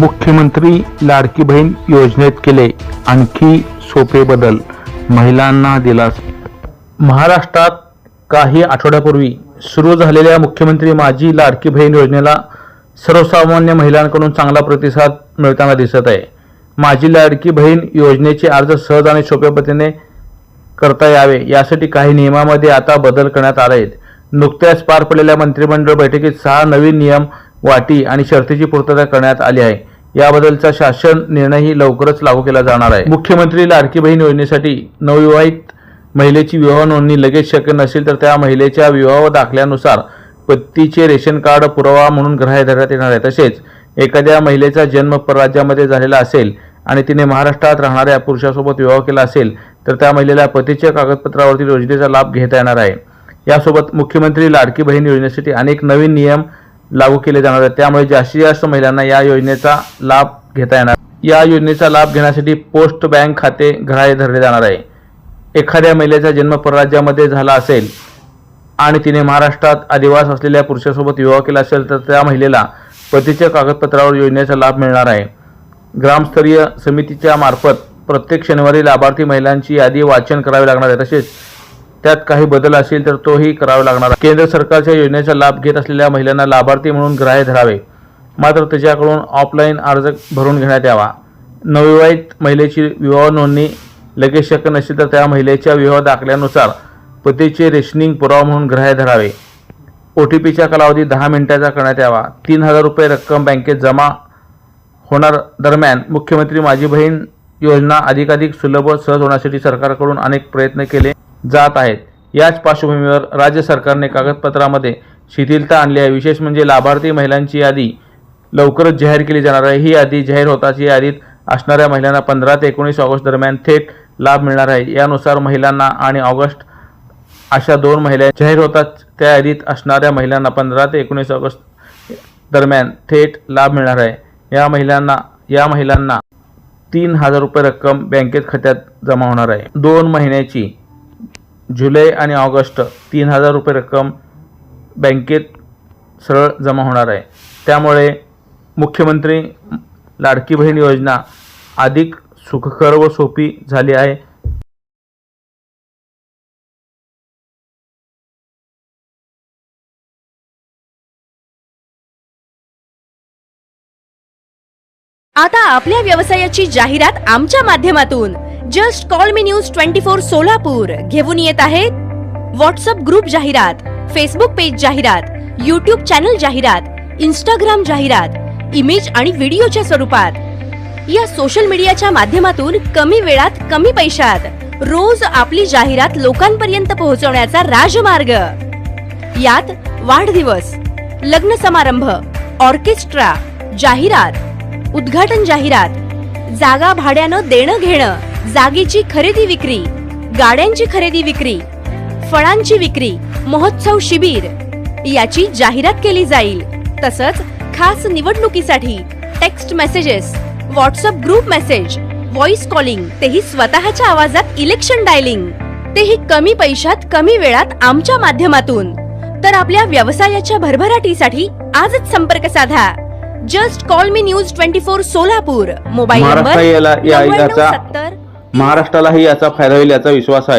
मुख्यमंत्री लाडकी बहीण योजनेत केले आणखी सोपे बदल. महिलांना दिलास. महाराष्ट्रात काही आठवड्यापूर्वी सुरू झालेल्या मुख्यमंत्री माझी लाडकी बहीण योजनेला सर्वसामान्य महिलांकडून चांगला प्रतिसाद मिळताना दिसत आहे. माझी लाडकी बहीण योजनेचे अर्ज सहज आणि सोप्या पद्धतीने करता यावे यासाठी काही नियमामध्ये आता बदल करण्यात आले आहेत नुकत्याच पार पडलेल्या मंत्रिमंडळ बैठकीत सहा नवीन नियम वाटी आणि शर्तीची पूर्तता करण्यात आली आहे. याबद्दलचा शासन निर्णयही लवकरच लागू केला जाणार आहे. मुख्यमंत्री लाडकी बहीण योजनेसाठी नवविवाहित महिलेची विवाह नोंदणी लगेच शक्य नसेल तर त्या महिलेच्या विवाह दाखल्यानुसार पतीचे रेशन कार्ड पुरावा म्हणून ग्राह्य धरण्यात येणार आहे. तसेच एखाद्या महिलेचा जन्म परराज्यामध्ये झालेला असेल आणि तिने महाराष्ट्रात राहणाऱ्या पुरुषासोबत विवाह केला असेल तर त्या महिलेला पतीच्या कागदपत्रावरती योजनेचा लाभ घेता येणार आहे. यासोबत मुख्यमंत्री लाडकी बहीण योजनेसाठी अनेक नवीन नियम लागू केले जाणार आहेत. त्यामुळे जास्तीत जास्त महिलांना या योजनेचा लाभ घेता येणार या योजनेचा लाभ घेण्यासाठी पोस्ट बँक खाते ग्राह्य धरले जाणार आहे. एखाद्या महिलेचा जन्म परराज्यामध्ये झाला असेल आणि तिने महाराष्ट्रात आदिवास असलेल्या पुरुषासोबत विवाह केला असेल तर त्या महिलेला पतीच्या कागदपत्रावर योजनेचा लाभ मिळणार आहे. ग्रामस्तरीय समितीच्या मार्फत प्रत्येक शनिवारी लाभार्थी महिलांची यादी वाचन करावी लागणार आहे. तसेच त्यात काही बदल असेल तर तोही करावा लागणार. केंद्र सरकारच्या योजनेचा लाभ घेत असलेल्या महिलांना लाभार्थी म्हणून ग्राह्य धरावे. मात्र त्याच्याकडून ऑफलाईन अर्ज भरून घेण्यात यावा. नवविवाहित महिलेची विवाह नोंदणी लगेच शक्य नसेल तर त्या महिलेच्या विवाह दाखल्यानुसार पतीचे रेशनिंग पुरावा म्हणून ग्राह्य धरावे. ओ टी पीचा कालावधी दहा मिनिटाचा करण्यात यावा. तीन हजार रुपये रक्कम बँकेत जमा होणार दरम्यान मुख्यमंत्री माझी बहीण योजना अधिकाधिक सुलभ सहज होण्यासाठी सरकारकडून अनेक प्रयत्न केले. जात आहेत. याच पार्श्वभूमीवर राज्य सरकारने कागदपत्रामध्ये शिथिलता आणली आहे. विशेष म्हणजे लाभार्थी महिलांची यादी लवकरच जाहीर केली जाणार आहे. ही यादी जाहीर होताच या यादीत असणाऱ्या महिलांना पंधरा ते एकोणीस ऑगस्ट दरम्यान थेट लाभ मिळणार आहे. यानुसार महिलांना आणि ऑगस्ट अशा दोन महिला जाहीर होतात. त्या यादीत असणाऱ्या महिलांना पंधरा ते एकोणीस ऑगस्ट दरम्यान थेट लाभ मिळणार आहे. या महिलांना या महिलांना तीन हजार रुपये रक्कम बँकेत खात्यात जमा होणार आहे. दोन महिन्याची जुलै आणि ऑगस्ट तीन हजार रुपये रक्कम बँकेत सरळ जमा होणार आहे. त्यामुळे मुख्यमंत्री लाडकी बहीण योजना अधिक सुखकर व सोपी झाली आहे. आता आपल्या व्यवसायाची जाहिरात आमच्या माध्यमातून. जस्ट कॉल मी न्यूज ट्वेंटी फोर सोलापूर घेऊन येत आहेत व्हॉट्सअप ग्रुप जाहिरात फेसबुक पेज जाहिरात युट्यूब चॅनल जाहिरात इंस्टाग्राम जाहिरात इमेज आणि व्हिडिओच्या स्वरूपात. या सोशल मीडियाच्या माध्यमातून कमी वेळात कमी पैशात रोज आपली जाहिरात लोकांपर्यंत पोहोचवण्याचा राजमार्ग. यात वाढदिवस लग्न समारंभ ऑर्केस्ट्रा जाहिरात उद्घाटन जाहिरात जागा भाड्यानं देणं घेणं जागेची खरेदी विक्री गाड्यांची खरेदी विक्री फळांची विक्री महोत्सव शिबिर याची जाहिरात केली जाईल. तसंच खास निवडणुकीसाठी text messages WhatsApp group message voice calling तेही स्वतःच्या आवाजात इलेक्शन डायलिंग तेही कमी पैशात कमी वेळात आमच्या माध्यमातून. तर आपल्या व्यवसायाच्या भरभराटीसाठी आजच संपर्क साधा. जस्ट कॉल मी news twenty four Solapur. Mobile number सत्तर महाराष्ट्रालाही याचा फायदा होईल याचा विश्वास आहे.